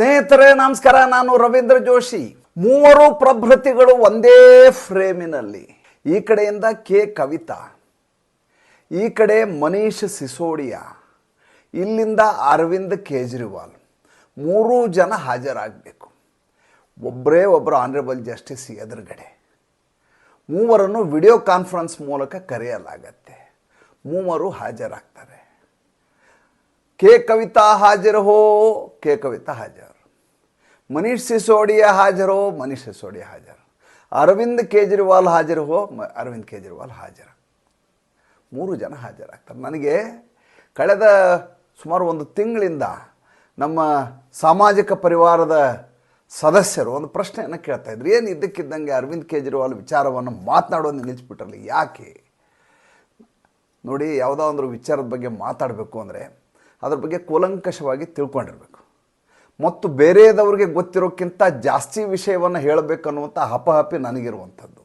ಸ್ನೇಹಿತರೆ, ನಮಸ್ಕಾರ. ನಾನು ರವೀಂದ್ರ ಜೋಶಿ. ಮೂವರು ಪ್ರಭೃತಿಗಳು ಒಂದೇ ಫ್ರೇಮಿನಲ್ಲಿ. ಈ ಕಡೆಯಿಂದ ಕೆ. ಕವಿತಾ. ಈ ಕಡೆ ಮನೀಶ್ ಸಿಸೋಡಿಯಾ. ಇಲ್ಲಿಂದ ಅರವಿಂದ್ ಕೇಜ್ರಿವಾಲ್. ಮೂರೂ ಜನ ಹಾಜರಾಗಬೇಕು. ಒಬ್ಬರೇ ಒಬ್ಬರು ಆನರೇಬಲ್ ಜಸ್ಟಿಸ್ ಎದುರುಗಡೆ. ಮೂವರನ್ನು ವಿಡಿಯೋ ಕಾನ್ಫರೆನ್ಸ್ ಮೂಲಕ ಕರೆಯಲಾಗತ್ತೆ. ಮೂವರು ಹಾಜರಾಗ್ತಾರೆ. ಕೆ ಕವಿತಾ ಹಾಜರ್ ಹೋ, ಕೆ ಕವಿತಾ ಹಾಜರ್. ಮನೀಷ್ ಸಿಸೋಡಿಯ ಹಾಜರೋ ಹೋ, ಮನೀಶ್ ಸಿಸೋಡಿಯಾ ಹಾಜರ್. ಅರವಿಂದ್ ಕೇಜ್ರಿವಾಲ್ ಹಾಜರ್ ಹೋ ಅರವಿಂದ್ ಕೇಜ್ರಿವಾಲ್ ಹಾಜರ್. ಮೂರು ಜನ ಹಾಜರಾಗ್ತಾರೆ. ನನಗೆ ಕಳೆದ ಸುಮಾರು ಒಂದು ತಿಂಗಳಿಂದ ನಮ್ಮ ಸಾಮಾಜಿಕ ಪರಿವಾರದ ಸದಸ್ಯರು ಒಂದು ಪ್ರಶ್ನೆಯನ್ನು ಕೇಳ್ತಾ ಇದ್ರು. ಏನು ಇದ್ದಕ್ಕಿದ್ದಂಗೆ ಅರವಿಂದ್ ಕೇಜ್ರಿವಾಲ್ ವಿಚಾರವನ್ನು ಮಾತನಾಡೋದು ನಿಲ್ಲಿಸ್ಬಿಟ್ರಲ್ಲ ಯಾಕೆ? ನೋಡಿ ಯಾವುದೋ ಒಂದು ವಿಚಾರದ ಬಗ್ಗೆ ಮಾತಾಡಬೇಕು ಅಂದರೆ ಅದ್ರ ಬಗ್ಗೆ ಕೂಲಂಕಷವಾಗಿ ತಿಳ್ಕೊಂಡಿರ್ಬೇಕು. ಮತ್ತು ಬೇರೆಯದವ್ರಿಗೆ ಗೊತ್ತಿರೋಕ್ಕಿಂತ ಜಾಸ್ತಿ ವಿಷಯವನ್ನು ಹೇಳಬೇಕನ್ನುವಂಥ ಹಪಹಪಿ ನನಗಿರುವಂಥದ್ದು.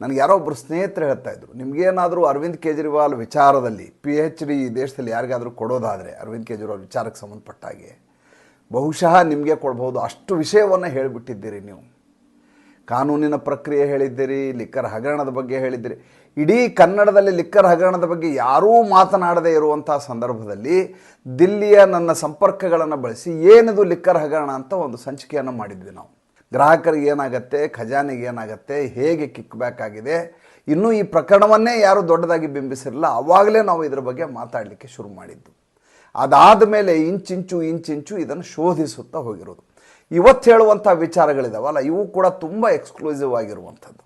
ನನಗೆ ಯಾರೋ ಒಬ್ಬರು ಸ್ನೇಹಿತರು ಹೇಳ್ತಾ ಇದ್ರು, ನಿಮಗೇನಾದರೂ ಅರವಿಂದ್ ಕೇಜ್ರಿವಾಲ್ ವಿಚಾರದಲ್ಲಿ ಪಿ ಎಚ್ ಡಿ ಈ ದೇಶದಲ್ಲಿ ಯಾರಿಗಾದರೂ ಕೊಡೋದಾದರೆ, ಅರವಿಂದ್ ಕೇಜ್ರಿವಾಲ್ ವಿಚಾರಕ್ಕೆ ಸಂಬಂಧಪಟ್ಟ ಹಾಗೆ, ಬಹುಶಃ ನಿಮಗೆ ಕೊಡ್ಬೋದು ಅಷ್ಟು ವಿಷಯವನ್ನು ಹೇಳಿಬಿಟ್ಟಿದ್ದೀರಿ ನೀವು. ಕಾನೂನಿನ ಪ್ರಕ್ರಿಯೆ ಹೇಳಿದ್ದೀರಿ, ಲಿಕ್ಕರ್ ಹಗರಣದ ಬಗ್ಗೆ ಹೇಳಿದ್ದೀರಿ. ಇಡೀ ಕನ್ನಡದಲ್ಲಿ ಲಿಕ್ಕರ್ ಹಗರಣದ ಬಗ್ಗೆ ಯಾರೂ ಮಾತನಾಡದೇ ಇರುವಂಥ ಸಂದರ್ಭದಲ್ಲಿ ದಿಲ್ಲಿಯ ನನ್ನ ಸಂಪರ್ಕಗಳನ್ನು ಬಳಸಿ ಏನಿದು ಲಿಕ್ಕರ್ ಹಗರಣ ಅಂತ ಒಂದು ಸಂಚಿಕೆಯನ್ನು ಮಾಡಿದ್ವಿ ನಾವು. ಗ್ರಾಹಕರಿಗೆ ಏನಾಗತ್ತೆ, ಖಜಾನೆಗೆ ಏನಾಗತ್ತೆ, ಹೇಗೆ ಕಿಕ್ ಬ್ಯಾಕ್ ಆಗಿದೆ, ಇನ್ನೂ ಈ ಪ್ರಕರಣವನ್ನೇ ಯಾರೂ ದೊಡ್ಡದಾಗಿ ಬಿಂಬಿಸಿರಲಿಲ್ಲ ಆವಾಗಲೇ ನಾವು ಇದರ ಬಗ್ಗೆ ಮಾತಾಡಲಿಕ್ಕೆ ಶುರು ಮಾಡಿದ್ದು. ಅದಾದ ಮೇಲೆ ಇಂಚಿಂಚು ಇಂಚಿಂಚು ಇದನ್ನು ಶೋಧಿಸುತ್ತಾ ಹೋಗಿರೋದು. ಇವತ್ತು ಹೇಳುವಂಥ ವಿಚಾರಗಳಿದಾವಲ್ಲ, ಇವು ಕೂಡ ತುಂಬ ಎಕ್ಸ್ಕ್ಲೂಸಿವ್ ಆಗಿರುವಂಥದ್ದು.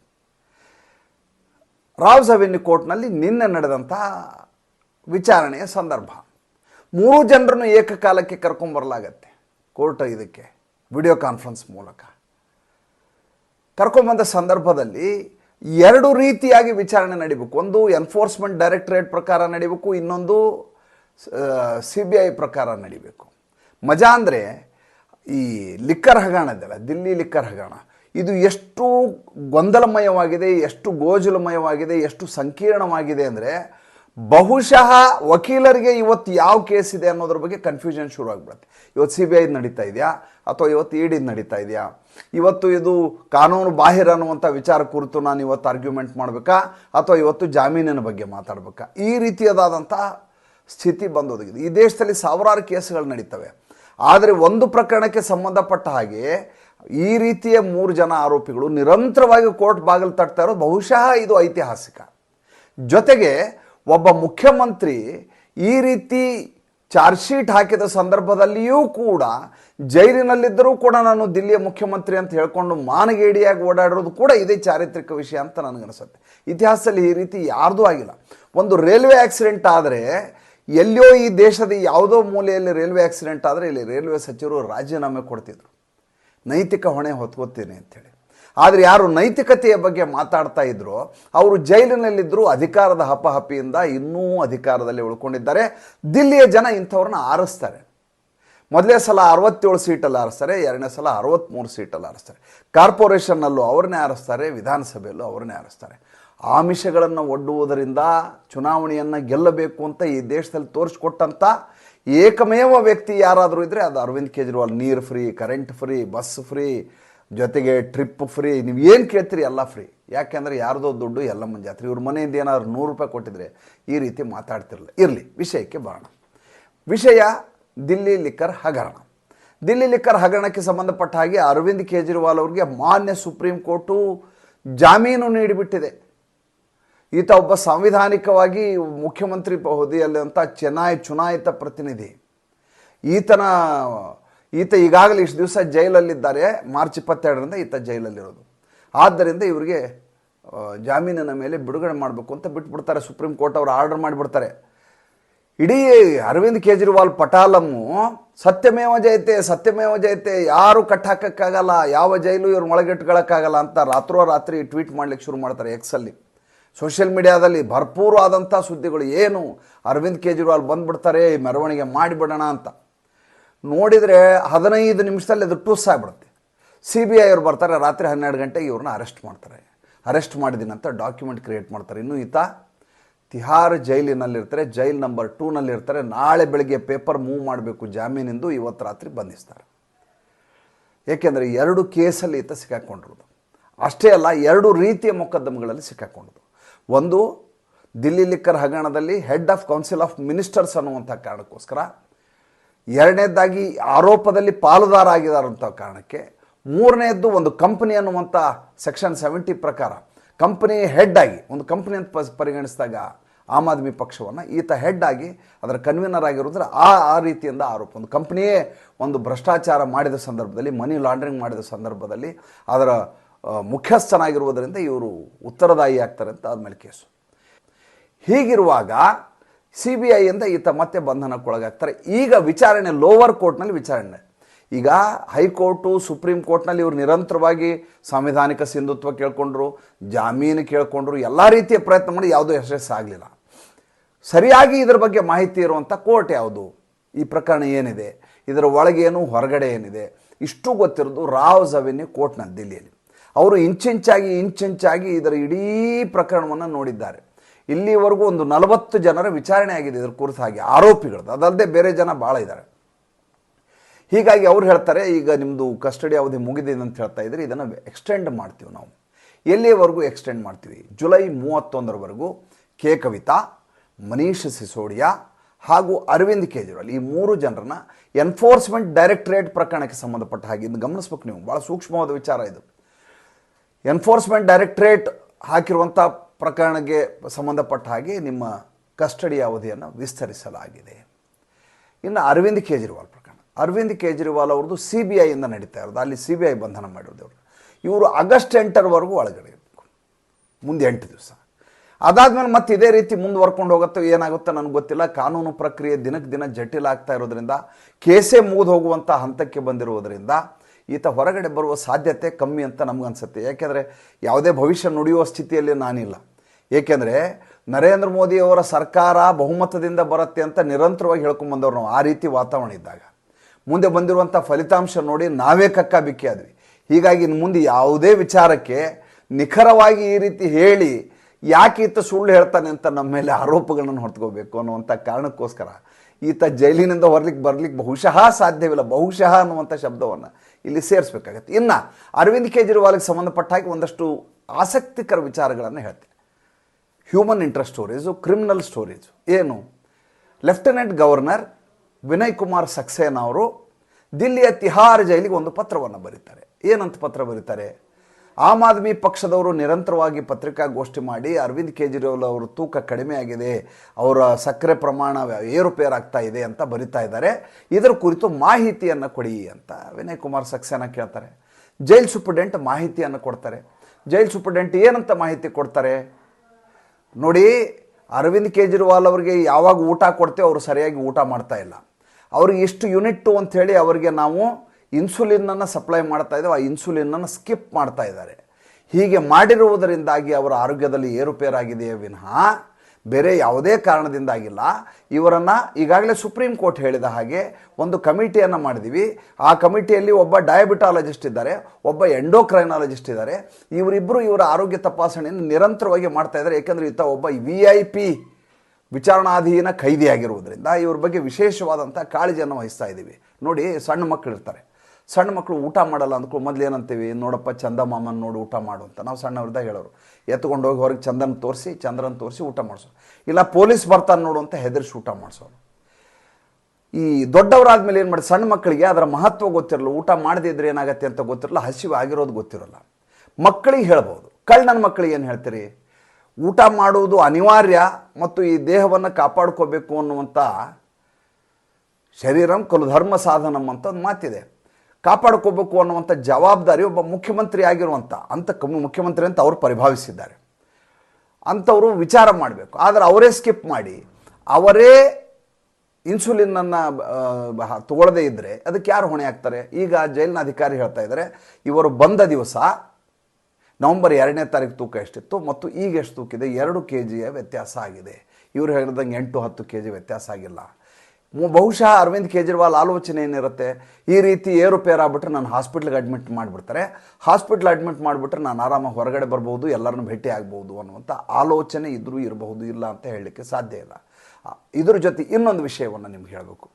ರಾವ್ಸ್ ಅವೆನ್ಯೂ ಕೋರ್ಟ್ನಲ್ಲಿ ನಿನ್ನೆ ನಡೆದಂಥ ವಿಚಾರಣೆಯ ಸಂದರ್ಭ. ಮೂರು ಜನರನ್ನು ಏಕಕಾಲಕ್ಕೆ ಕರ್ಕೊಂಬರಲಾಗತ್ತೆ ಕೋರ್ಟ್ ಇದಕ್ಕೆ, ವಿಡಿಯೋ ಕಾನ್ಫರೆನ್ಸ್ ಮೂಲಕ. ಕರ್ಕೊಂಬಂದ ಸಂದರ್ಭದಲ್ಲಿ ಎರಡು ರೀತಿಯಾಗಿ ವಿಚಾರಣೆ ನಡಿಬೇಕು. ಒಂದು ಎನ್ಫೋರ್ಸ್ಮೆಂಟ್ ಡೈರೆಕ್ಟರೇಟ್ ಪ್ರಕಾರ ನಡಿಬೇಕು, ಇನ್ನೊಂದು ಸಿ ಬಿ ಐ ಪ್ರಕಾರ ನಡಿಬೇಕು. ಮಜಾ ಅಂದರೆ ಈ ಲಿಕ್ಕರ್ ಹಗರಣ ದಿಲ್ಲಿ ಲಿಕ್ಕರ್ ಹಗರಣ. ಇದು ಎಷ್ಟು ಗೊಂದಲಮಯವಾಗಿದೆ, ಎಷ್ಟು ಗೋಜಲಮಯವಾಗಿದೆ, ಎಷ್ಟು ಸಂಕೀರ್ಣವಾಗಿದೆ ಅಂದರೆ ಬಹುಶಃ ವಕೀಲರಿಗೆ ಇವತ್ತು ಯಾವ ಕೇಸ್ ಇದೆ ಅನ್ನೋದ್ರ ಬಗ್ಗೆ ಕನ್ಫ್ಯೂಷನ್ ಶುರು ಆಗಿಬಿಡುತ್ತೆ. ಇವತ್ತು ಸಿ ಬಿ ಐದು ನಡೀತಾ ಇದೆಯಾ? ಅಥವಾ ಇವತ್ತು ಇಡಿ ನಡೀತಾ ಇದೆಯಾ? ಇವತ್ತು ಇದು ಕಾನೂನು ಬಾಹಿರ ಅನ್ನುವಂಥ ವಿಚಾರ ಕುರಿತು ನಾನು ಇವತ್ತು ಆರ್ಗ್ಯುಮೆಂಟ್ ಮಾಡಬೇಕಾ? ಅಥವಾ ಇವತ್ತು ಜಾಮೀನಿನ ಬಗ್ಗೆ ಮಾತಾಡಬೇಕಾ? ಈ ರೀತಿಯದಾದಂಥ ಸ್ಥಿತಿ ಬಂದೊದಗಿದೆ. ಈ ದೇಶದಲ್ಲಿ ಸಾವಿರಾರು ಕೇಸ್ಗಳು ನಡೀತವೆ. ಆದರೆ ಒಂದು ಪ್ರಕರಣಕ್ಕೆ ಸಂಬಂಧಪಟ್ಟ ಹಾಗೆ ಈ ರೀತಿಯ ಮೂರು ಜನ ಆರೋಪಿಗಳು ನಿರಂತರವಾಗಿ ಕೋರ್ಟ್ ಬಾಗಿಲು ತಟ್ತಾ ಇರೋದು ಬಹುಶಃ ಇದು ಐತಿಹಾಸಿಕ. ಜೊತೆಗೆ ಒಬ್ಬ ಮುಖ್ಯಮಂತ್ರಿ ಈ ರೀತಿ ಚಾರ್ಜ್ ಶೀಟ್ ಹಾಕಿದ ಸಂದರ್ಭದಲ್ಲಿಯೂ ಕೂಡ ಜೈಲಿನಲ್ಲಿದ್ದರೂ ಕೂಡ ನಾನು ದಿಲ್ಲಿಯ ಮುಖ್ಯಮಂತ್ರಿ ಅಂತ ಹೇಳ್ಕೊಂಡು ಮಾನಗೇಡಿಯಾಗಿ ಓಡಾಡಿರೋದು ಕೂಡ ಇದೇ ಚಾರಿತ್ರಿಕ ವಿಷಯ ಅಂತ ನನಗನ್ನಿಸುತ್ತೆ. ಇತಿಹಾಸದಲ್ಲಿ ಈ ರೀತಿ ಯಾರ್ದೂ ಆಗಿಲ್ಲ. ಒಂದು ರೈಲ್ವೆ ಆಕ್ಸಿಡೆಂಟ್ ಆದರೆ ಎಲ್ಲಿಯೋ ಈ ದೇಶದ ಯಾವುದೋ ಮೂಲೆಯಲ್ಲಿ ರೈಲ್ವೆ ಆಕ್ಸಿಡೆಂಟ್ ಆದರೆ ಇಲ್ಲಿ ರೈಲ್ವೆ ಸಚಿವರು ರಾಜೀನಾಮೆ ಕೊಡ್ತಿದ್ರು. ನೈತಿಕ ಹೊಣೆ ಹೊತ್ಕೋತೀನಿ ಅಂಥೇಳಿ ಆದರೆ ಯಾರು ನೈತಿಕತೆಯ ಬಗ್ಗೆ ಮಾತಾಡ್ತಾ ಇದ್ರು, ಅವರು ಜೈಲಿನಲ್ಲಿದ್ದರೂ ಅಧಿಕಾರದ ಹಪಹಪಿಯಿಂದ ಇನ್ನೂ ಅಧಿಕಾರದಲ್ಲಿ ಉಳ್ಕೊಂಡಿದ್ದಾರೆ. ದಿಲ್ಲಿಯ ಜನ ಇಂಥವ್ರನ್ನ ಆರಿಸ್ತಾರೆ. ಮೊದಲೇ ಸಲ ಅರವತ್ತೇಳು ಸೀಟಲ್ಲಿ ಆರಿಸ್ತಾರೆ, ಎರಡನೇ ಸಲ ಅರವತ್ತ್ಮೂರು ಸೀಟಲ್ಲಿ ಆರಿಸ್ತಾರೆ. ಕಾರ್ಪೊರೇಷನ್ನಲ್ಲೂ ಅವ್ರನ್ನೇ ಆರಿಸ್ತಾರೆ, ವಿಧಾನಸಭೆಯಲ್ಲೂ ಅವ್ರನ್ನೇ ಆರಿಸ್ತಾರೆ. ಆಮಿಷಗಳನ್ನು ಒಡ್ಡುವುದರಿಂದ ಚುನಾವಣೆಯನ್ನು ಗೆಲ್ಲಬೇಕು ಅಂತ ಈ ದೇಶದಲ್ಲಿ ತೋರಿಸ್ಕೊಟ್ಟಂಥ ಏಕಮೇವ ವ್ಯಕ್ತಿ ಯಾರಾದರೂ ಇದ್ದರೆ ಅದು ಅರವಿಂದ್ ಕೇಜ್ರಿವಾಲ್. ನೀರು free, current free, bus free, ಜೊತೆಗೆ ಟ್ರಿಪ್ ಫ್ರೀ. ನೀವು ಏನು ಕೇಳ್ತೀರಿ ಎಲ್ಲ ಫ್ರೀ. ಯಾಕೆಂದರೆ ಯಾರ್ದೋ ದುಡ್ಡು ಎಲ್ಲ ಮುಂಜಾತ್ರಿ. ಇವ್ರ ಮನೆಯಿಂದ ಏನಾದ್ರು ನೂರು ರೂಪಾಯಿ ಕೊಟ್ಟಿದ್ರೆ ಈ ರೀತಿ ಮಾತಾಡ್ತಿರಲಿಲ್ಲ. ಇರಲಿ, ವಿಷಯಕ್ಕೆ ಬರೋಣ. ವಿಷಯ, ದಿಲ್ಲಿ ಲಿಕ್ಕರ್ ಹಗರಣ. ದಿಲ್ಲಿ ಲಿಕ್ಕರ್ ಹಗರಣಕ್ಕೆ ಸಂಬಂಧಪಟ್ಟ ಹಾಗೆ ಅರವಿಂದ್ ಕೇಜ್ರಿವಾಲ್ ಅವರಿಗೆ ಮಾನ್ಯ ಸುಪ್ರೀಂ ಕೋರ್ಟು ಜಾಮೀನು ನೀಡಿಬಿಟ್ಟಿದೆ. ಈತ ಒಬ್ಬ ಸಾಂವಿಧಾನಿಕವಾಗಿ ಮುಖ್ಯಮಂತ್ರಿ ಹುದ್ದೆಯಲ್ಲಿರುವಂಥ ಚೆನ್ನಾಯ ಚುನಾಯಿತ ಪ್ರತಿನಿಧಿ. ಈತನ, ಈತ ಈಗಾಗಲೇ ಇಷ್ಟು ದಿವಸ ಜೈಲಲ್ಲಿದ್ದಾರೆ. ಮಾರ್ಚ್ ಇಪ್ಪತ್ತೆರಡರಿಂದ ಈತ ಜೈಲಲ್ಲಿರೋದು. ಆದ್ದರಿಂದ ಇವರಿಗೆ ಜಾಮೀನಿನ ಮೇಲೆ ಬಿಡುಗಡೆ ಮಾಡಬೇಕು ಅಂತ ಬಿಟ್ಬಿಡ್ತಾರೆ. ಸುಪ್ರೀಂ ಕೋರ್ಟ್ ಅವರು ಆರ್ಡರ್ ಮಾಡಿಬಿಡ್ತಾರೆ. ಇಡೀ ಅರವಿಂದ್ ಕೇಜ್ರಿವಾಲ್ ಪಟಾಲಮ್ಮು ಸತ್ಯಮೇವ ಜಯತೆ ಸತ್ಯಮೇವ ಜಯತೆ, ಯಾರು ಕಟ್ಟಾಕಕ್ಕಾಗಲ್ಲ ಯಾವ ಜೈಲು ಇವ್ರು ಒಳಗಿಟ್ಕೊಳ್ಳೋಕ್ಕಾಗಲ್ಲ ಅಂತ ರಾತ್ರೋ ರಾತ್ರಿ ಟ್ವೀಟ್ ಮಾಡ್ಲಿಕ್ಕೆ ಶುರು ಮಾಡ್ತಾರೆ ಎಕ್ಸಲ್ಲಿ. ಸೋಷಿಯಲ್ ಮೀಡಿಯಾದಲ್ಲಿ ಭರ್ಪೂರವಾದಂಥ ಸುದ್ದಿಗಳು ಏನು? ಅರವಿಂದ್ ಕೇಜ್ರಿವಾಲ್ ಬಂದ್ಬಿಡ್ತಾರೆ ಮೆರವಣಿಗೆ ಮಾಡಿಬಿಡೋಣ ಅಂತ. ನೋಡಿದರೆ ಹದಿನೈದು ನಿಮಿಷದಲ್ಲಿ ಅದು ಟೂಸ್ ಆಗಿಬಿಡುತ್ತೆ. ಸಿ ಬಿ ಐ ಅವ್ರು ಬರ್ತಾರೆ, ರಾತ್ರಿ ಹನ್ನೆರಡು ಗಂಟೆಗೆ ಇವ್ರನ್ನ ಅರೆಸ್ಟ್ ಮಾಡ್ತಾರೆ. ಅರೆಸ್ಟ್ ಮಾಡಿದ್ದೀನಿ ಅಂತ ಡಾಕ್ಯುಮೆಂಟ್ ಕ್ರಿಯೇಟ್ ಮಾಡ್ತಾರೆ. ಇನ್ನು ಈತ ತಿಹಾರ್ ಜೈಲಿನಲ್ಲಿರ್ತಾರೆ, ಜೈಲ್ ನಂಬರ್ ಟೂನಲ್ಲಿರ್ತಾರೆ. ನಾಳೆ ಬೆಳಗ್ಗೆ ಪೇಪರ್ ಮೂವ್ ಮಾಡಬೇಕು, ಜಾಮೀನಿಂದು ಇವತ್ತು ರಾತ್ರಿ ಬಂಧಿಸ್ತಾರೆ. ಏಕೆಂದರೆ ಎರಡು ಕೇಸಲ್ಲಿ ಈತ ಸಿಕ್ಕಾಕೊಂಡಿರೋದು. ಅಷ್ಟೇ ಅಲ್ಲ, ಎರಡು ರೀತಿಯ ಮೊಕದ್ದಮೆಗಳಲ್ಲಿ ಸಿಕ್ಕಾಕೊಂಡಿದ್ದು ಒಂದು, ದಿಲ್ಲಿ ಲಿಕ್ಕರ್ ಹಗರಣದಲ್ಲಿ head of council of ministers ಅನ್ನುವಂಥ ಕಾರಣಕ್ಕೋಸ್ಕರ, ಎರಡನೇದಾಗಿ ಆರೋಪದಲ್ಲಿ ಪಾಲುದಾರ ಆಗಿದಾರಂಥ ಕಾರಣಕ್ಕೆ ಮೂರನೇದ್ದು ಒಂದು ಕಂಪನಿ ಅನ್ನುವಂಥ ಸೆಕ್ಷನ್ ಸೆವೆಂಟಿ ಪ್ರಕಾರ ಕಂಪನಿ ಹೆಡ್ ಆಗಿ, ಒಂದು ಕಂಪನಿ ಅಂತ ಪ- ಪರಿಗಣಿಸಿದಾಗ ಆಮ್ ಆದ್ಮಿ ಪಕ್ಷವನ್ನು ಈತ ಹೆಡ್ ಆಗಿ ಅದರ ಕನ್ವೀನರ್ ಆಗಿರೋದ್ರ ಆ ಆ ರೀತಿಯಿಂದ ಆರೋಪ. ಒಂದು ಕಂಪ್ನಿಯೇ ಒಂದು ಭ್ರಷ್ಟಾಚಾರ ಮಾಡಿದ ಸಂದರ್ಭದಲ್ಲಿ ಮನಿ ಲಾಂಡ್ರಿಂಗ್ ಮಾಡಿದ ಸಂದರ್ಭದಲ್ಲಿ ಅದರ ಮುಖ್ಯಸ್ಥನಾಗಿರುವುದರಿಂದ ಇವರು ಉತ್ತರದಾಯಿ ಆಗ್ತಾರೆ ಅಂತ ಆದಮೇಲೆ ಕೇಸು. ಹೀಗಿರುವಾಗ ಸಿ ಬಿ ಐಯಿಂದ ಈತ ಮತ್ತೆ ಬಂಧನಕ್ಕೊಳಗಾಗ್ತಾರೆ. ಈಗ ವಿಚಾರಣೆ ಲೋವರ್ ಕೋರ್ಟ್ನಲ್ಲಿ ವಿಚಾರಣೆ. ಈಗ ಹೈಕೋರ್ಟು, ಸುಪ್ರೀಂ ಕೋರ್ಟ್ನಲ್ಲಿ ಇವರು ನಿರಂತರವಾಗಿ ಸಾಂವಿಧಾನಿಕ ಸಿಂಧುತ್ವ ಕೇಳ್ಕೊಂಡ್ರು, ಜಾಮೀನು ಕೇಳ್ಕೊಂಡ್ರು, ಎಲ್ಲ ರೀತಿಯ ಪ್ರಯತ್ನ ಮಾಡಿ ಯಾವುದೂ ಯಶಸ್ಸಾಗಲಿಲ್ಲ ಸರಿಯಾಗಿ ಇದರ ಬಗ್ಗೆ ಮಾಹಿತಿ ಇರುವಂಥ ಕೋರ್ಟ್ ಯಾವುದು? ಈ ಪ್ರಕರಣ ಏನಿದೆ? ಇದರ ಒಳಗೇನು ಹೊರಗಡೆ ಏನಿದೆ? ಇಷ್ಟು ಗೊತ್ತಿರೋದು ರಾವ್ ಜವೆನ್ಯೂ ಕೋರ್ಟ್ನಲ್ಲಿ ದಿಲ್ಲಿಯಲ್ಲಿ. ಅವರು ಇಂಚಿಂಚಾಗಿ ಇಂಚಿಂಚಾಗಿ ಇದರ ಇಡೀ ಪ್ರಕರಣವನ್ನು ನೋಡಿದ್ದಾರೆ. ಇಲ್ಲಿವರೆಗೂ ಒಂದು ನಲವತ್ತು ಜನರ ವಿಚಾರಣೆ ಆಗಿದೆ ಇದರ ಕುರಿತು ಹಾಗೆ, ಆರೋಪಿಗಳದ್ದು. ಅದಲ್ಲದೆ ಬೇರೆ ಜನ ಭಾಳ ಇದ್ದಾರೆ. ಹೀಗಾಗಿ ಅವ್ರು ಹೇಳ್ತಾರೆ, ಈಗ ನಿಮ್ಮದು ಕಸ್ಟಡಿ ಅವಧಿ ಮುಗಿದಿದೆ ಅಂತ ಹೇಳ್ತಾ ಇದ್ರೆ ಇದನ್ನು ಎಕ್ಸ್ಟೆಂಡ್ ಮಾಡ್ತೀವಿ ನಾವು. ಎಲ್ಲಿಯವರೆಗೂ ಎಕ್ಸ್ಟೆಂಡ್ ಮಾಡ್ತೀವಿ? ಜುಲೈ ಮೂವತ್ತೊಂದರವರೆಗೂ ಕೆ ಕವಿತಾ, ಮನೀಷ್ ಸಿಸೋಡಿಯಾ ಹಾಗೂ ಅರವಿಂದ್ ಕೇಜ್ರಿವಾಲ್ ಈ ಮೂರು ಜನರನ್ನ ಎನ್ಫೋರ್ಸ್ಮೆಂಟ್ ಡೈರೆಕ್ಟರೇಟ್ ಪ್ರಕರಣಕ್ಕೆ ಸಂಬಂಧಪಟ್ಟ ಹಾಗೆ ಇದು ಗಮನಿಸ್ಬೇಕು ನೀವು. ಭಾಳ ಸೂಕ್ಷ್ಮವಾದ ವಿಚಾರ ಇದು. ಎನ್ಫೋರ್ಸ್ಮೆಂಟ್ ಡೈರೆಕ್ಟರೇಟ್ ಹಾಕಿರುವಂಥ ಪ್ರಕರಣಕ್ಕೆ ಸಂಬಂಧಪಟ್ಟ ಹಾಗೆ ನಿಮ್ಮ ಕಸ್ಟಡಿ ಅವಧಿಯನ್ನು ವಿಸ್ತರಿಸಲಾಗಿದೆ. ಇನ್ನು ಅರವಿಂದ್ ಕೇಜ್ರಿವಾಲ್ ಪ್ರಕರಣ. ಅರವಿಂದ್ ಕೇಜ್ರಿವಾಲ್ ಅವ್ರದ್ದು ಸಿ ಬಿ ಐಯಿಂದ ನಡೀತಾ ಇರೋದು. ಅಲ್ಲಿ ಸಿ ಬಿ ಐ ಬಂಧನ ಮಾಡಿರೋದು ಇವರು. ಆಗಸ್ಟ್ ಎಂಟರವರೆಗೂ ಒಳಗಡೆ ಇರಬೇಕು. ಮುಂದೆ ಎಂಟು ದಿವಸ. ಅದಾದ್ಮೇಲೆ ಮತ್ತೆ ಇದೇ ರೀತಿ ಮುಂದುವರ್ಕೊಂಡು ಹೋಗುತ್ತೋ ಏನಾಗುತ್ತೋ ನನಗೆ ಗೊತ್ತಿಲ್ಲ. ಕಾನೂನು ಪ್ರಕ್ರಿಯೆ ದಿನಕ್ಕೆ ದಿನ ಜಟಿಲ ಆಗ್ತಾ ಇರೋದ್ರಿಂದ, ಕೇಸೇ ಮುಗಿದು ಹೋಗುವಂಥ ಹಂತಕ್ಕೆ ಬಂದಿರುವುದರಿಂದ ಈತ ಹೊರಗಡೆ ಬರುವ ಸಾಧ್ಯತೆ ಕಮ್ಮಿ ಅಂತ ನಮಗನ್ಸುತ್ತೆ ಯಾಕೆಂದರೆ ಯಾವುದೇ ಭವಿಷ್ಯ ನುಡಿಯುವ ಸ್ಥಿತಿಯಲ್ಲಿ ನಾನಿಲ್ಲ. ಏಕೆಂದರೆ ನರೇಂದ್ರ ಮೋದಿಯವರ ಸರ್ಕಾರ ಬಹುಮತದಿಂದ ಬರುತ್ತೆ ಅಂತ ನಿರಂತರವಾಗಿ ಹೇಳ್ಕೊಂಬಂದವ್ರು ನಾವು ಆ ರೀತಿ ವಾತಾವರಣ ಇದ್ದಾಗ. ಮುಂದೆ ಬಂದಿರುವಂಥ ಫಲಿತಾಂಶ ನೋಡಿ ನಾವೇ ಕಕ್ಕ ಬಿಕ್ಕಿಯಾದ್ವಿ ಹೀಗಾಗಿ ಇನ್ನು ಮುಂದೆ ಯಾವುದೇ ವಿಚಾರಕ್ಕೆ ನಿಖರವಾಗಿ ಈ ರೀತಿ ಹೇಳಿ ಯಾಕೆ ಈತ ಸುಳ್ಳು ಹೇಳ್ತಾನೆ ಅಂತ ನಮ್ಮ ಮೇಲೆ ಆರೋಪಗಳನ್ನು ಹೊರತ್ಕೋಬೇಕು ಅನ್ನುವಂಥ ಕಾರಣಕ್ಕೋಸ್ಕರ ಈತ ಜೈಲಿನಿಂದ ಹೊರಲಿಕ್ಕೆ ಬರಲಿಕ್ಕೆ ಬಹುಶಃ ಸಾಧ್ಯವಿಲ್ಲ. ಬಹುಶಃ ಅನ್ನುವಂಥ ಶಬ್ದವನ್ನು ಇಲ್ಲಿ ಸೇರಿಸ್ಬೇಕಾಗತ್ತೆ. ಇನ್ನು ಅರವಿಂದ್ ಕೇಜ್ರಿವಾಲ್ಗೆ ಸಂಬಂಧಪಟ್ಟ ಹಾಗೆ ಒಂದಷ್ಟು ಆಸಕ್ತಿಕರ ವಿಚಾರಗಳನ್ನು ಹೇಳ್ತೀನಿ. Human interest storage criminal storage ಏನು? ಲೆಫ್ಟಿನೆಂಟ್ ಗವರ್ನರ್ ವಿನಯ್ ಕುಮಾರ್ ಸಕ್ಸೇನಾ ಅವರು ದಿಲ್ಲಿಯ ತಿಹಾರ್ ಜೈಲಿಗೆ ಒಂದು ಪತ್ರವನ್ನು ಬರೀತಾರೆ. ಏನಂತ ಪತ್ರ ಬರೀತಾರೆ? ಆಮ್ ಆದ್ಮಿ ಪಕ್ಷದವರು ನಿರಂತರವಾಗಿ ಪತ್ರಿಕಾಗೋಷ್ಠಿ ಮಾಡಿ ಅರವಿಂದ್ ಕೇಜ್ರಿವಾಲ್ ಅವರ ತೂಕ ಕಡಿಮೆ ಆಗಿದೆ, ಅವರ ಸಕ್ಕರೆ ಪ್ರಮಾಣ ಏರುಪೇರಾಗ್ತಾ ಇದೆ ಅಂತ ಬರಿತಾ ಇದ್ದಾರೆ. ಇದರ ಕುರಿತು ಮಾಹಿತಿಯನ್ನು ಕೊಡಿ ಅಂತ ವಿನಯ್ ಕುಮಾರ್ ಸಕ್ಸೇನಾ ಕೇಳ್ತಾರೆ. ಜೈಲ್ ಸೂಪರ್ಡೆಂಟ್ ಮಾಹಿತಿಯನ್ನು ಕೊಡ್ತಾರೆ. ಜೈಲ್ ಸೂಪರ್ಡೆಂಟ್ ಏನಂತ ಮಾಹಿತಿ ಕೊಡ್ತಾರೆ? ನೋಡಿ, ಅರವಿಂದ್ ಕೇಜ್ರಿವಾಲ್ ಅವರಿಗೆ ಯಾವಾಗ ಊಟ ಕೊಡ್ತೇವೆ ಅವರು ಸರಿಯಾಗಿ ಊಟ ಮಾಡ್ತಾ ಇಲ್ಲ. ಅವ್ರಿಗೆ ಇಷ್ಟು ಯೂನಿಟ್ಟು ಅಂಥೇಳಿ ಅವರಿಗೆ ನಾವು ಇನ್ಸುಲಿನನ್ನು ಸಪ್ಲೈ ಮಾಡ್ತಾ ಇದ್ದಾವೆ, ಆ ಇನ್ಸುಲಿನನ್ನು ಸ್ಕಿಪ್ ಮಾಡ್ತಾ ಇದ್ದಾರೆ. ಹೀಗೆ ಮಾಡಿರುವುದರಿಂದಾಗಿ ಅವರ ಆರೋಗ್ಯದಲ್ಲಿ ಏರುಪೇರಾಗಿದೆಯೇ ವಿನಃ ಬೇರೆ ಯಾವುದೇ ಕಾರಣದಿಂದಾಗಿಲ್ಲ. ಇವರನ್ನು ಈಗಾಗಲೇ ಸುಪ್ರೀಂ ಕೋರ್ಟ್ ಹೇಳಿದ ಹಾಗೆ ಒಂದು ಕಮಿಟಿಯನ್ನು ಮಾಡಿದೀವಿ. ಆ ಕಮಿಟಿಯಲ್ಲಿ ಒಬ್ಬ ಡಯಾಬಿಟಾಲಜಿಸ್ಟ್ ಇದ್ದಾರೆ, ಒಬ್ಬ ಎಂಡೋಕ್ರೈನಾಲಜಿಸ್ಟ್ ಇದ್ದಾರೆ. ಇವರಿಬ್ಬರು ಇವರ ಆರೋಗ್ಯ ತಪಾಸಣೆಯನ್ನು ನಿರಂತರವಾಗಿ ಮಾಡ್ತಾ ಇದ್ದಾರೆ. ಏಕೆಂದರೆ ಈತ ಒಬ್ಬ ವಿ ಐ ಪಿ ವಿಚಾರಣಾಧೀನ ಖೈದಿಯಾಗಿರುವುದರಿಂದ ಇವ್ರ ಬಗ್ಗೆ ವಿಶೇಷವಾದಂಥ ಕಾಳಜಿಯನ್ನು ವಹಿಸ್ತಾ ಇದ್ದೀವಿ ನೋಡಿ, ಸಣ್ಣ ಮಕ್ಕಳು ಇರ್ತಾರೆ ಸಣ್ಣ ಮಕ್ಕಳು ಊಟ ಮಾಡಲ್ಲ ಅಂದ್ಕೊಂಡು ಮೊದಲು ಏನಂತೀವಿ, ನೋಡಪ್ಪ ಚಂದ ಮಾಮನ ನೋಡಿ ಊಟ ಮಾಡು ಅಂತ. ನಾವು ಸಣ್ಣವ್ರದಾಗ ಹೇಳೋರು. ಎತ್ಕೊಂಡು ಹೋಗಿ ಹೊರಗೆ ಚಂದನ ತೋರಿಸಿ, ಚಂದ್ರನ ತೋರಿಸಿ ಊಟ ಮಾಡಿಸೋರು. ಇಲ್ಲ, ಪೊಲೀಸ್ ಬರ್ತಾನೆ ನೋಡು ಅಂತ ಹೆದರ್ಸಿ ಊಟ ಮಾಡಿಸೋರು. ಈ ದೊಡ್ಡವರಾದ್ಮೇಲೆ ಏನು ಮಾಡಿ, ಸಣ್ಣ ಮಕ್ಕಳಿಗೆ ಅದರ ಮಹತ್ವ ಗೊತ್ತಿರಲ್ಲ, ಊಟ ಮಾಡದೇ ಇದ್ರೆ ಏನಾಗತ್ತೆ ಅಂತ ಗೊತ್ತಿರಲ್ಲ, ಹಸಿವು ಆಗಿರೋದು ಗೊತ್ತಿರಲ್ಲ. ಮಕ್ಕಳಿಗೆ ಹೇಳ್ಬೋದು. ಕಳ್ ನನ್ನ ಮಕ್ಕಳಿಗೆ ಏನು ಹೇಳ್ತೀರಿ? ಊಟ ಮಾಡುವುದು ಅನಿವಾರ್ಯ ಮತ್ತು ಈ ದೇಹವನ್ನು ಕಾಪಾಡ್ಕೋಬೇಕು ಅನ್ನುವಂಥ ಶರೀರಂ ಕುಲಧರ್ಮ ಧರ್ಮ ಸಾಧನಂ ಅಂತ ಒಂದು ಮಾತಿದೆ. ಕಾಪಾಡ್ಕೋಬೇಕು ಅನ್ನುವಂಥ ಜವಾಬ್ದಾರಿ ಒಬ್ಬ ಮುಖ್ಯಮಂತ್ರಿ ಆಗಿರುವಂಥ ಅಂತ ಮುಖ್ಯಮಂತ್ರಿ ಅಂತ ಅವರು ಪರಿಭಾವಿಸಿದ್ದಾರೆ. ಅಂಥವರು ವಿಚಾರ ಮಾಡಬೇಕು. ಆದರೆ ಅವರೇ ಸ್ಕಿಪ್ ಮಾಡಿ, ಅವರೇ ಇನ್ಸುಲಿನನ್ನು ತಗೊಳ್ಳದೇ ಇದ್ದರೆ ಅದಕ್ಕೆ ಯಾರು ಹೊಣೆ ಆಗ್ತಾರೆ ಈಗ ಜೈಲಿನ ಅಧಿಕಾರಿ ಹೇಳ್ತಾ ಇದ್ದಾರೆ ಇವರು ಬಂದ ದಿವಸ ನವಂಬರ್ ಎರಡನೇ ತಾರೀಕು ತೂಕ ಎಷ್ಟಿತ್ತು ಮತ್ತು ಈಗ ಎಷ್ಟು ತೂಕಿದೆ ಎರಡು ಕೆ ಜಿಯ ವ್ಯತ್ಯಾಸ ಆಗಿದೆ. ಇವರು ಹೇಳಿದಂಗೆ ಎಂಟು ಹತ್ತು ಕೆ ಜಿ ವ್ಯತ್ಯಾಸ ಆಗಿಲ್ಲ. ಬಹುಶಃ ಅರವಿಂದ್ ಕೇಜ್ರಿವಾಲ್ ಆಲೋಚನೆ ಏನಿರುತ್ತೆ, ಈ ರೀತಿ ಏರುಪೇರಾಗ್ಬಿಟ್ರೆ ನಾನು ಹಾಸ್ಪಿಟ್ಲಿಗೆ ಅಡ್ಮಿಟ್ ಮಾಡಿಬಿಡ್ತಾರೆ. ಹಾಸ್ಪಿಟ್ಲ್ ಅಡ್ಮಿಟ್ ಮಾಡಿಬಿಟ್ರೆ ನಾನು ಆರಾಮಾಗಿ ಹೊರಗಡೆ ಬರ್ಬೋದು, ಎಲ್ಲರನ್ನು ಭೇಟಿ ಆಗ್ಬೋದು ಅನ್ನುವಂಥ ಆಲೋಚನೆ ಇದ್ರೂ ಇರಬಹುದು, ಇಲ್ಲ ಅಂತ ಹೇಳಲಿಕ್ಕೆ ಸಾಧ್ಯ ಇಲ್ಲ. ಇದ್ರ ಜೊತೆ ಇನ್ನೊಂದು ವಿಷಯವನ್ನು ನಿಮ್ಗೆ ಹೇಳಬೇಕು.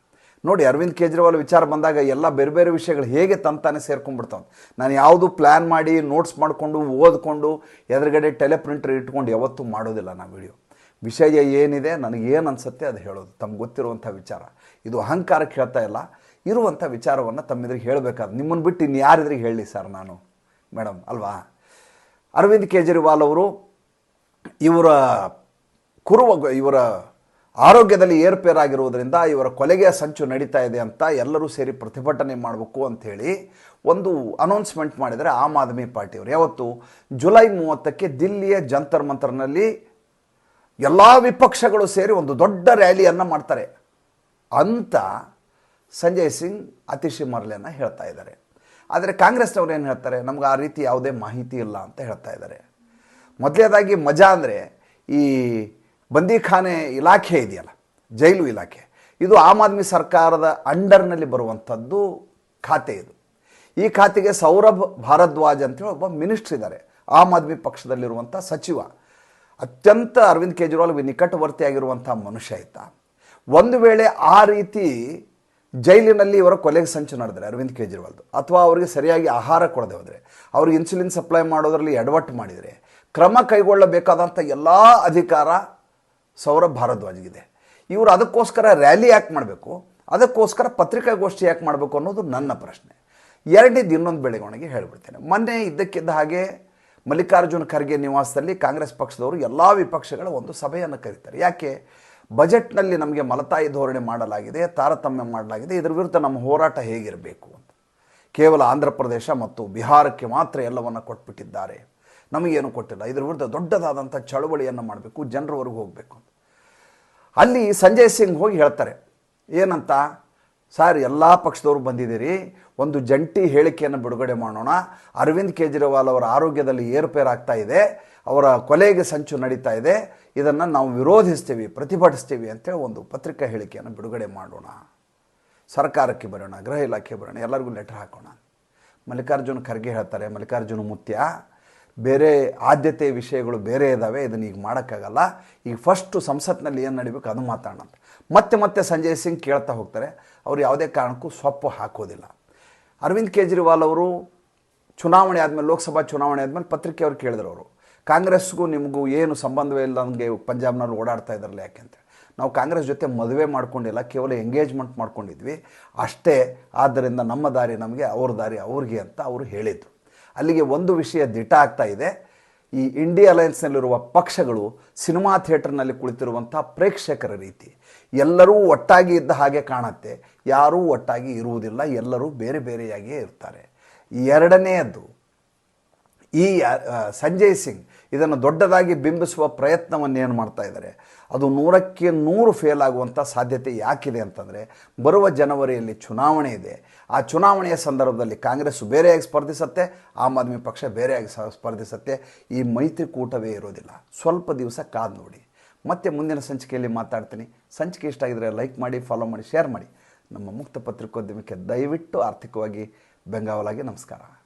ನೋಡಿ, ಅರವಿಂದ್ ಕೇಜ್ರಿವಾಲ್ ವಿಚಾರ ಬಂದಾಗ ಎಲ್ಲ ಬೇರೆ ಬೇರೆ ವಿಷಯಗಳು ಹೇಗೆ ತಂತಾನೆ ಸೇರ್ಕೊಂಡ್ಬಿಡ್ತಾವೆ ನಾನು ಯಾವುದು ಪ್ಲ್ಯಾನ್ ಮಾಡಿ ನೋಟ್ಸ್ ಮಾಡಿಕೊಂಡು, ಓದ್ಕೊಂಡು, ಎದುರುಗಡೆ ಟೆಲಿಪ್ರಿಂಟರ್ ಇಟ್ಕೊಂಡು ಯಾವತ್ತೂ ಮಾಡೋದಿಲ್ಲ ನಾನು ವಿಡಿಯೋ ವಿಷಯ ಏನಿದೆ, ನನಗೆ ಏನು ಅನಿಸುತ್ತೆ ಅದು ಹೇಳೋದು. ತಮ್ಗೆ ಗೊತ್ತಿರುವಂಥ ವಿಚಾರ. ಇದು ಅಹಂಕಾರಕ್ಕೆ ಹೇಳ್ತಾ ಇಲ್ಲ. ಇರುವಂಥ ವಿಚಾರವನ್ನು ತಮ್ಮೆದುರಿಗೆ ಹೇಳಬೇಕಾದ ನಿಮ್ಮನ್ನು ಬಿಟ್ಟು ಇನ್ನು ಯಾರಿದ್ರಿಗೆ ಹೇಳಿ ಸರ್ ನಾನು? ಮೇಡಮ್ ಅಲ್ವಾ? ಅರವಿಂದ್ ಕೇಜ್ರಿವಾಲ್ ಅವರು ಇವರ ಕುರುವ, ಇವರ ಆರೋಗ್ಯದಲ್ಲಿ ಏರ್ಪೇರಾಗಿರುವುದರಿಂದ ಇವರ ಕೊಲೆಗೆ ಸಂಚು ನಡೀತಾ ಇದೆ ಅಂತ ಎಲ್ಲರೂ ಸೇರಿ ಪ್ರತಿಭಟನೆ ಮಾಡಬೇಕು ಅಂಥೇಳಿ ಒಂದು ಅನೌನ್ಸ್ಮೆಂಟ್ ಮಾಡಿದರೆ ಆಮ್ ಆದ್ಮಿ ಪಾರ್ಟಿಯವರು. ಯಾವತ್ತು? ಜುಲೈ ಮೂವತ್ತಕ್ಕೆ ದಿಲ್ಲಿಯ ಜಂತರ್ ಮಂತರ್ನಲ್ಲಿ ಎಲ್ಲ ವಿಪಕ್ಷಗಳು ಸೇರಿ ಒಂದು ದೊಡ್ಡ ರ್ಯಾಲಿಯನ್ನು ಮಾಡ್ತಾರೆ. ಅಂತ ಸಂಜಯ್ ಸಿಂಗ್, ಅತಿಶಿ ಮರ್ಲೆಯನ್ನು ಹೇಳ್ತಾ ಇದ್ದಾರೆ. ಆದರೆ ಕಾಂಗ್ರೆಸ್ನವ್ರು ಏನು ಹೇಳ್ತಾರೆ? ನಮ್ಗೆ ಆ ರೀತಿ ಯಾವುದೇ ಮಾಹಿತಿ ಇಲ್ಲ ಅಂತ ಹೇಳ್ತಾ ಇದ್ದಾರೆ. ಮೊದಲನೇದಾಗಿ ಮಜಾ ಅಂದರೆ ಈ ಬಂದಿಖಾನೆ ಇಲಾಖೆ ಇದೆಯಲ್ಲ, ಜೈಲು ಇಲಾಖೆ. ಇದು ಆಮ್ ಆದ್ಮಿ ಸರ್ಕಾರದ ಅಂಡರ್ನಲ್ಲಿ ಬರುವಂಥದ್ದು ಖಾತೆ ಇದು. ಈ ಖಾತೆಗೆ ಸೌರಭ್ ಭಾರದ್ವಾಜ್ ಅಂತೇಳಿ ಒಬ್ಬ ಮಿನಿಸ್ಟ್ರ್ ಇದ್ದಾರೆ. ಆಮ್ ಆದ್ಮಿ ಪಕ್ಷದಲ್ಲಿರುವಂಥ ಸಚಿವ. ಅತ್ಯಂತ ಅರವಿಂದ್ ಕೇಜ್ರಿವಾಲ್ ನಿಕಟವರ್ತಿಯಾಗಿರುವಂಥ ಮನುಷ್ಯ ಆಯ್ತ ಒಂದು ವೇಳೆ ಆ ರೀತಿ ಜೈಲಿನಲ್ಲಿ ಇವರ ಕೊಲೆಗೆ ಸಂಚು ನಡೆದರೆ ಅರವಿಂದ್ ಕೇಜ್ರಿವಾಲ್ದು, ಅಥವಾ ಅವರಿಗೆ ಸರಿಯಾಗಿ ಆಹಾರ ಕೊಡದೆ ಹೋದರೆ ಅವ್ರಿಗೆ ಇನ್ಸುಲಿನ್ ಸಪ್ಲೈ ಮಾಡೋದರಲ್ಲಿ ಎಡವಟ್ಟು ಮಾಡಿದರೆ, ಕ್ರಮ ಕೈಗೊಳ್ಳಬೇಕಾದಂಥ ಎಲ್ಲ ಅಧಿಕಾರ ಸೌರಭ್ ಭಾರದ್ವಾಜ್ಗಿದೆ. ಇವರು ಅದಕ್ಕೋಸ್ಕರ ರ್ಯಾಲಿ ಯಾಕೆ ಮಾಡಬೇಕು, ಅದಕ್ಕೋಸ್ಕರ ಪತ್ರಿಕಾಗೋಷ್ಠಿ ಯಾಕೆ ಮಾಡಬೇಕು ಅನ್ನೋದು ನನ್ನ ಪ್ರಶ್ನೆ. ಎರಡನೇದು ಇನ್ನೊಂದು ಬೆಳವಣಿಗೆ ಹೇಳಿಬಿಡ್ತೇನೆ. ಮೊನ್ನೆ ಇದ್ದಕ್ಕಿದ್ದ ಹಾಗೆ ಮಲ್ಲಿಕಾರ್ಜುನ ಖರ್ಗೆ ನಿವಾಸದಲ್ಲಿ ಕಾಂಗ್ರೆಸ್ ಪಕ್ಷದವರು ಎಲ್ಲ ವಿಪಕ್ಷಗಳ ಒಂದು ಸಭೆಯನ್ನು ಕರೀತಾರೆ. ಯಾಕೆ? ಬಜೆಟ್ನಲ್ಲಿ ನಮಗೆ ಮಲತಾಯಿ ಧೋರಣೆ ಮಾಡಲಾಗಿದೆ, ತಾರತಮ್ಯ ಮಾಡಲಾಗಿದೆ, ಇದರ ವಿರುದ್ಧ ನಮ್ಮ ಹೋರಾಟ ಹೇಗಿರಬೇಕು ಅಂತ. ಕೇವಲ ಆಂಧ್ರ ಪ್ರದೇಶ ಮತ್ತು ಬಿಹಾರಕ್ಕೆ ಮಾತ್ರ ಎಲ್ಲವನ್ನು ಕೊಟ್ಬಿಟ್ಟಿದ್ದಾರೆ. ನಮಗೇನು ಕೊಟ್ಟಿಲ್ಲ. ಇದರ ವಿರುದ್ಧ ದೊಡ್ಡದಾದಂಥ ಚಳವಳಿಯನ್ನು ಮಾಡಬೇಕು, ಜನರವರೆಗೂ ಹೋಗಬೇಕು ಅಲ್ಲಿ ಸಂಜಯ್ ಸಿಂಗ್ ಹೋಗಿ ಹೇಳ್ತಾರೆ, ಏನಂತ? ಸರ್, ಎಲ್ಲ ಪಕ್ಷದವರು ಬಂದಿದ್ದೀರಿ, ಒಂದು ಜಂಟಿ ಹೇಳಿಕೆಯನ್ನು ಬಿಡುಗಡೆ ಮಾಡೋಣ. ಅರವಿಂದ್ ಕೇಜ್ರಿವಾಲ್ ಅವರ ಆರೋಗ್ಯದಲ್ಲಿ ಏರುಪೇರಾಗ್ತಾ ಇದೆ, ಅವರ ಕೊಲೆಗೆ ಸಂಚು ನಡೀತಾ ಇದೆ, ಇದನ್ನು ನಾವು ವಿರೋಧಿಸ್ತೀವಿ, ಪ್ರತಿಭಟಿಸ್ತೀವಿ ಅಂತೇಳಿ ಒಂದು ಪತ್ರಿಕಾ ಹೇಳಿಕೆಯನ್ನು ಬಿಡುಗಡೆ ಮಾಡೋಣ. ಸರ್ಕಾರಕ್ಕೆ ಬರೋಣ, ಗೃಹ ಇಲಾಖೆ ಬರೋಣ, ಎಲ್ಲರಿಗೂ ಲೆಟರ್ ಹಾಕೋಣ. ಮಲ್ಲಿಕಾರ್ಜುನ ಖರ್ಗೆ ಹೇಳ್ತಾರೆ, ಮಲ್ಲಿಕಾರ್ಜುನ ಮುತ್ಯ ಬೇರೆ ಆದ್ಯತೆ ವಿಷಯಗಳು ಬೇರೆ ಇದ್ದಾವೆ ಇದನ್ನು ಈಗ ಮಾಡೋಕ್ಕಾಗಲ್ಲ. ಈಗ ಫಸ್ಟು ಸಂಸತ್ನಲ್ಲಿ ಏನು ನಡಿಬೇಕು ಅದು ಮಾತಾಡೋಣ ಮತ್ತೆ ಮತ್ತೆ ಸಂಜಯ್ ಸಿಂಗ್ ಕೇಳ್ತಾ ಹೋಗ್ತಾರೆ, ಅವರು ಯಾವುದೇ ಕಾರಣಕ್ಕೂ ಸೊಪ್ಪು ಹಾಕೋದಿಲ್ಲ. ಅರವಿಂದ್ ಕೇಜ್ರಿವಾಲ್ ಅವರು ಚುನಾವಣೆ ಆದಮೇಲೆ, ಲೋಕಸಭಾ ಚುನಾವಣೆ ಆದಮೇಲೆ ಪತ್ರಿಕೆ ಅವ್ರು ಕೇಳಿದ್ರು ಅವರು. ಕಾಂಗ್ರೆಸ್ಗೂ ನಿಮಗೂ ಏನು ಸಂಬಂಧವೇ ಇಲ್ಲ ನನಗೆ ಪಂಜಾಬ್ನಲ್ಲಿ ಓಡಾಡ್ತಾ ಇದ್ದಾರಲ್ಲ ಯಾಕೆಂತ ನಾವು ಕಾಂಗ್ರೆಸ್ ಜೊತೆ ಮದುವೆ ಮಾಡ್ಕೊಂಡಿಲ್ಲ, ಕೇವಲ ಎಂಗೇಜ್ಮೆಂಟ್ ಮಾಡ್ಕೊಂಡಿದ್ವಿ. ಅಷ್ಟೇ, ಆದ್ದರಿಂದ ನಮ್ಮ ದಾರಿ ನಮಗೆ, ಅವ್ರ ದಾರಿ ಅವ್ರಿಗೆ ಅಂತ ಅವರು ಹೇಳಿದರು. ಅಲ್ಲಿಗೆ ಒಂದು ವಿಷಯ ದಿಟ ಆಗ್ತಾ ಇದೆ. ಈ ಇಂಡಿಯಾ ಅಲಯನ್ಸ್ನಲ್ಲಿರುವ ಪಕ್ಷಗಳು ಸಿನಿಮಾ ಥಿಯೇಟರ್ನಲ್ಲಿ ಕುಳಿತಿರುವಂಥ ಪ್ರೇಕ್ಷಕರ ರೀತಿ. ಎಲ್ಲರೂ ಒಟ್ಟಾಗಿ ಇದ್ದ ಹಾಗೆ ಕಾಣತ್ತೆ. ಯಾರೂ ಒಟ್ಟಾಗಿ ಇರುವುದಿಲ್ಲ. ಎಲ್ಲರೂ ಬೇರೆ ಬೇರೆಯಾಗಿಯೇ ಇರ್ತಾರೆ. ಎರಡನೆಯದ್ದು ಈ ಸಂಜಯ್ ಸಿಂಗ್ ಇದನ್ನು ದೊಡ್ಡದಾಗಿ ಬಿಂಬಿಸುವ ಪ್ರಯತ್ನವನ್ನು ಏನು ಮಾಡ್ತಾ ಇದ್ದಾರೆ? ಅದು ನೂರಕ್ಕೆ ನೂರು ಫೇಲ್ ಆಗುವಂಥ ಸಾಧ್ಯತೆ ಯಾಕಿದೆ ಅಂತಂದರೆ, ಬರುವ ಜನವರಿಯಲ್ಲಿ ಚುನಾವಣೆ ಇದೆ. ಆ ಚುನಾವಣೆಯ ಸಂದರ್ಭದಲ್ಲಿ ಕಾಂಗ್ರೆಸ್ ಬೇರೆಯಾಗಿ ಸ್ಪರ್ಧಿಸುತ್ತೆ, ಆಮ್ ಆದ್ಮಿ ಪಕ್ಷ ಬೇರೆಯಾಗಿ ಸ್ಪರ್ಧಿಸತ್ತೆ. ಈ ಮೈತ್ರಿಕೂಟವೇ ಇರೋದಿಲ್ಲ. ಸ್ವಲ್ಪ ದಿವಸ ಕಾದು ನೋಡಿ. ಮತ್ತೆ ಮುಂದಿನ ಸಂಚಿಕೆಯಲ್ಲಿ ಮಾತಾಡ್ತೀನಿ. ಸಂಚಿಕೆ ಇಷ್ಟ ಆಗಿದ್ರೆ ಲೈಕ್ ಮಾಡಿ ಫಾಲೋ ಮಾಡಿ ಶೇರ್ ಮಾಡಿ. ನಮ್ಮ ಮುಕ್ತ ಪತ್ರಿಕೋದ್ಯಮಕ್ಕೆ ದಯವಿಟ್ಟು ಆರ್ಥಿಕವಾಗಿ ಬೆಂಗಾವಲಾಗಿ ನಮಸ್ಕಾರ.